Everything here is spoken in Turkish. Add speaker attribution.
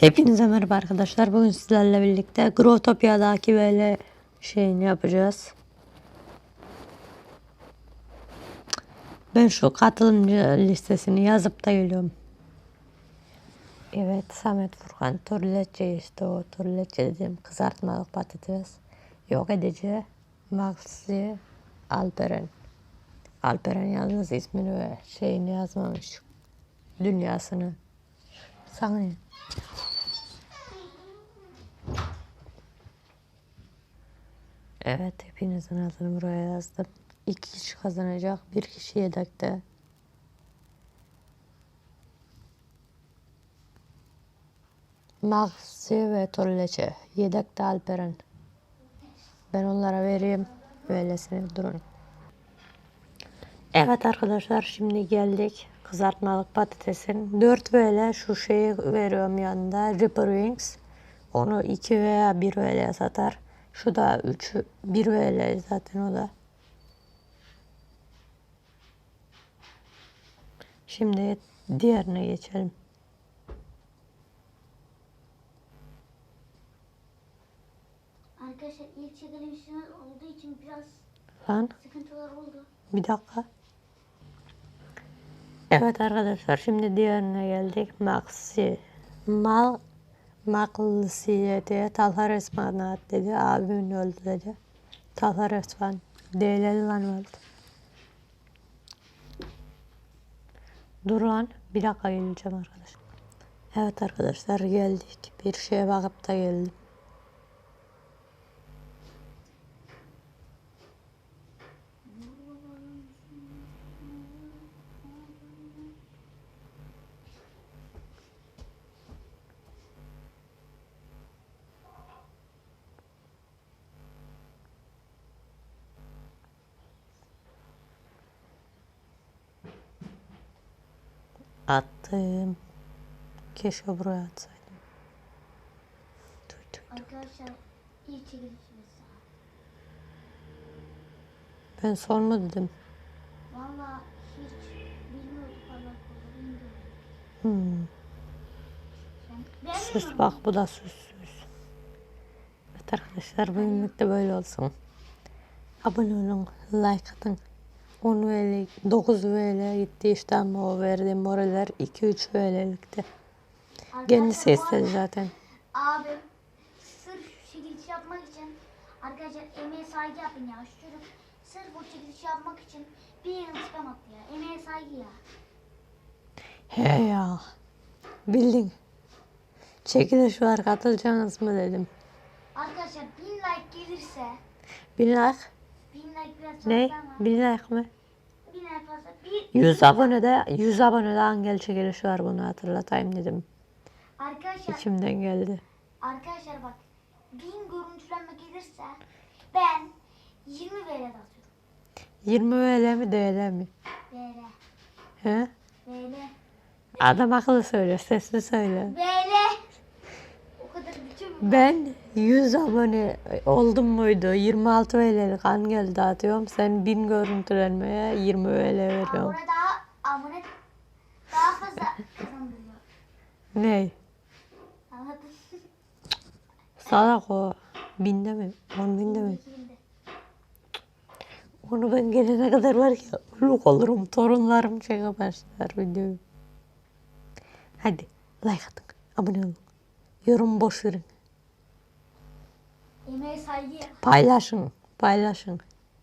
Speaker 1: Hepinize merhaba arkadaşlar. Bugün sizlerle birlikte Growtopia'daki böyle şeyini yapacağız. Ben şu katılımcı listesini yazıp da geliyorum. Evet Samet Furkan Torlecce işte o Torlecce dediğim kızartmalık patates. Yok edici Maxi Alperen. Alperen yalnız ismini ve şeyini yazmamış. Dünyasını. Sana Evet hepinizin adını buraya yazdım. İki kişi kazanacak. Bir kişi yedekte. Maxi ve Tolleçe. Yedekte Alperen. Ben onlara vereyim. Böylesine durun. Evet arkadaşlar şimdi geldik kızartmalık patatesin. 4 böyle şu şeyi veriyorum yanında. Ripper Wings. Onu 2 veya 1 VL'ye satar. Şu da 3 1 VL zaten o da. Şimdi diğerine geçelim.
Speaker 2: Arkadaşlar ilk çekilişimiz olduğu için biraz
Speaker 1: Lan
Speaker 2: sıkıntılar oldu.
Speaker 1: bir dakika. Evet arkadaşlar şimdi diğerine geldik. Maxi. Mal Maklısiyete Talha Resmanat dedi. Abimin öldü dedi. Talha Resman. Değerli lan öldü. Dur lan. Bir dakika geleceğim arkadaşlar. Evet arkadaşlar geldik. Bir şeye bakıp da geldim. Attım. Keşke buraya atsaydım. Dur, dur, dur.
Speaker 2: Arkadaşlar ilk çekilişimiz.
Speaker 1: Ben son mu dedim?
Speaker 2: Valla hiç korusun. bilmiyorduk.
Speaker 1: Hmm.
Speaker 2: Ben beğenmiyorum.
Speaker 1: bak bu da süs süs. Evet arkadaşlar bugünlük de böyle olsun. Abone olun, like atın. 10 VL, 9 VL gitti işte ama o verdiğim moraller 2-3 VL'likti. Kendisi
Speaker 2: bu
Speaker 1: istedi zaten.
Speaker 2: Abim sırf çekiliş yapmak için arkadaşlar emeğe saygı yapın ya. Şu çocuk sırf o çekiliş yapmak için bir yıl attı ya. Emeğe saygı ya.
Speaker 1: He ya. Bildin. Çekiliş var katılacaksınız mı dedim.
Speaker 2: Arkadaşlar bin like gelirse
Speaker 1: Bin like. Ne? Bin like mi?
Speaker 2: bin like fazla. Bir,
Speaker 1: 100 abonede 100 abonede Angel çekiliş var bunu hatırlatayım dedim.
Speaker 2: Arkadaşlar
Speaker 1: İçimden geldi.
Speaker 2: Arkadaşlar bak bin görüntülenme gelirse ben 20 VL atıyorum.
Speaker 1: 20 VL mi DL mi?
Speaker 2: VL.
Speaker 1: He?
Speaker 2: VL.
Speaker 1: Adam akıllı söyle, sesli söyle.
Speaker 2: VL.
Speaker 1: Ben 100 abone oldum muydu? 26 VL'lik Angel dağıtıyorum. Sen 1000 görüntülenmeye 20 VL veriyorsun.
Speaker 2: Orada daha abone daha fazla kazandırıyor.
Speaker 1: Ne?
Speaker 2: Anladın?
Speaker 1: Salak o. Binde mi? 10 binde mi? Onu ben gelene kadar var ya uluk olurum. Torunlarım çeke başlar videoyu. Hadi like atın. Abone olun. Yorum boş verin.
Speaker 2: Emeğe saygı.
Speaker 1: Paylaşın. Paylaşın.